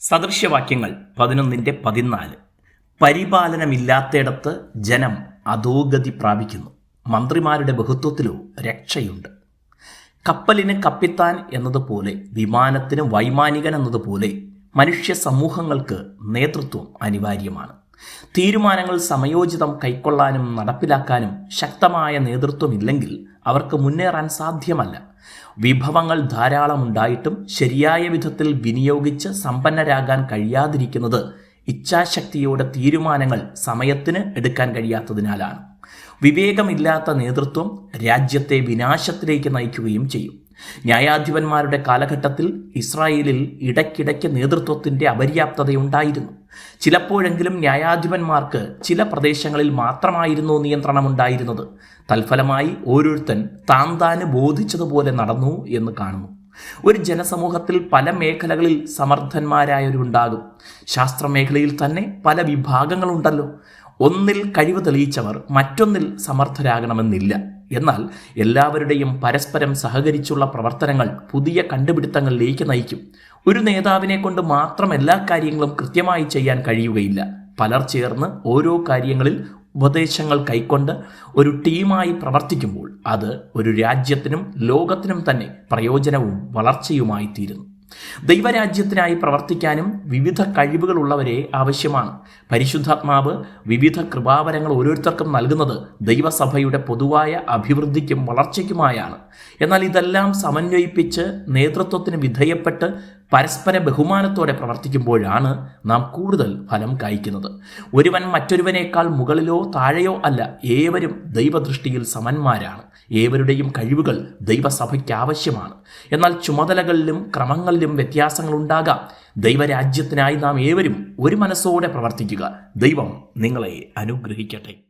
സദൃശ്യവാക്യങ്ങൾ പതിനൊന്നിന്റെ പതിനാല്. പരിപാലനമില്ലാത്തയിടത്ത് ജനം അധോഗതി പ്രാപിക്കുന്നു. മന്ത്രിമാരുടെ ബഹുത്വത്തിലോ രക്ഷയുണ്ട്. കപ്പലിന് കപ്പിത്താൻ എന്നതുപോലെ വിമാനത്തിന് വൈമാനികൻ എന്നതുപോലെ മനുഷ്യ സമൂഹങ്ങൾക്ക് നേതൃത്വം അനിവാര്യമാണ്. തീരുമാനങ്ങൾ സമയോചിതം കൈക്കൊള്ളാനും നടപ്പിലാക്കാനും ശക്തമായ നേതൃത്വമില്ലെങ്കിൽ അവർക്ക് മുന്നേറാൻ സാധ്യമല്ല. വിഭവങ്ങൾ ധാരാളം ഉണ്ടായിട്ടും ശരിയായ വിധത്തിൽ വിനിയോഗിച്ച് സമ്പന്നരാകാൻ കഴിയാതിരിക്കുന്നത് ഇച്ഛാശക്തിയോടെ തീരുമാനങ്ങൾ സമയത്തിന് എടുക്കാൻ കഴിയാത്തതിനാലാണ്. വിവേകമില്ലാത്ത നേതൃത്വം രാജ്യത്തെ വിനാശത്തിലേക്ക് നയിക്കുകയും ചെയ്യും. ന്യായാധിപന്മാരുടെ കാലഘട്ടത്തിൽ ഇസ്രായേലിൽ ഇടയ്ക്കിടയ്ക്ക് നേതൃത്വത്തിന്റെ അപര്യാപ്തതയുണ്ടായിരുന്നു. ചിലപ്പോഴെങ്കിലും ന്യായാധിപന്മാർക്ക് ചില പ്രദേശങ്ങളിൽ മാത്രമായിരുന്നു നിയന്ത്രണമുണ്ടായിരുന്നത്. തൽഫലമായി ഓരോരുത്തൻ താൻ താന് ബോധിച്ചതുപോലെ നടന്നു എന്ന് കാണുന്നു. ഒരു ജനസമൂഹത്തിൽ പല മേഖലകളിൽ സമർത്ഥന്മാരായവരുണ്ടാകും. ശാസ്ത്രമേഖലയിൽ തന്നെ പല വിഭാഗങ്ങളുണ്ടല്ലോ. ഒന്നിൽ കഴിവ് തെളിയിച്ചവർ മറ്റൊന്നിൽ സമർത്ഥരാകണമെന്നില്ല. എന്നാൽ എല്ലാവരുടെയും പരസ്പരം സഹകരിച്ചുള്ള പ്രവർത്തനങ്ങൾ പുതിയ കണ്ടുപിടുത്തങ്ങളിലേക്ക് നയിക്കും. ഒരു നേതാവിനെ കൊണ്ട് മാത്രം എല്ലാ കാര്യങ്ങളും കൃത്യമായി ചെയ്യാൻ കഴിയുകയില്ല. പലർ ചേർന്ന് ഓരോ കാര്യങ്ങളിൽ ഉപദേശങ്ങൾ കൈക്കൊണ്ട് ഒരു ടീമായി പ്രവർത്തിക്കുമ്പോൾ അത് ഒരു രാജ്യത്തിനും ലോകത്തിനും തന്നെ പ്രയോജനവും വളർച്ചയുമായി തീരുന്നു ദൈവരാജ്യത്തിനായി പ്രവർത്തിക്കാനും വിവിധ കഴിവുകളുള്ളവരെ ആവശ്യമാണ്. പരിശുദ്ധാത്മാവ് വിവിധ കൃപാവരങ്ങൾ ഓരോരുത്തർക്കും നൽകുന്നത് ദൈവസഭയുടെ പൊതുവായ അഭിവൃദ്ധിക്കും വളർച്ചയ്ക്കുമായാണ്. എന്നാൽ ഇതെല്ലാം സമന്വയിപ്പിച്ച് നേതൃത്വത്തിന് വിധേയപ്പെട്ട് പരസ്പര ബഹുമാനത്തോടെ പ്രവർത്തിക്കുമ്പോഴാണ് നാം കൂടുതൽ ഫലം കായ്ക്കുന്നത്. ഒരുവൻ മറ്റൊരുവനേക്കാൾ മുകളിലോ താഴെയോ അല്ല ഏവരും ദൈവദൃഷ്ടിയിൽ സമന്മാരാണ്. ഏവരുടെയും കഴിവുകൾ ദൈവസഭയ്ക്ക് ആവശ്യമാണ് എന്നാൽ ചുമതലകളിലും ക്രമങ്ങളിലും വ്യത്യാസങ്ങളുണ്ടാകാം. ദൈവരാജ്യത്തിനായി നാം ഏവരും ഒരു മനസ്സോടെ പ്രവർത്തിക്കുക. ദൈവം നിങ്ങളെ അനുഗ്രഹിക്കട്ടെ.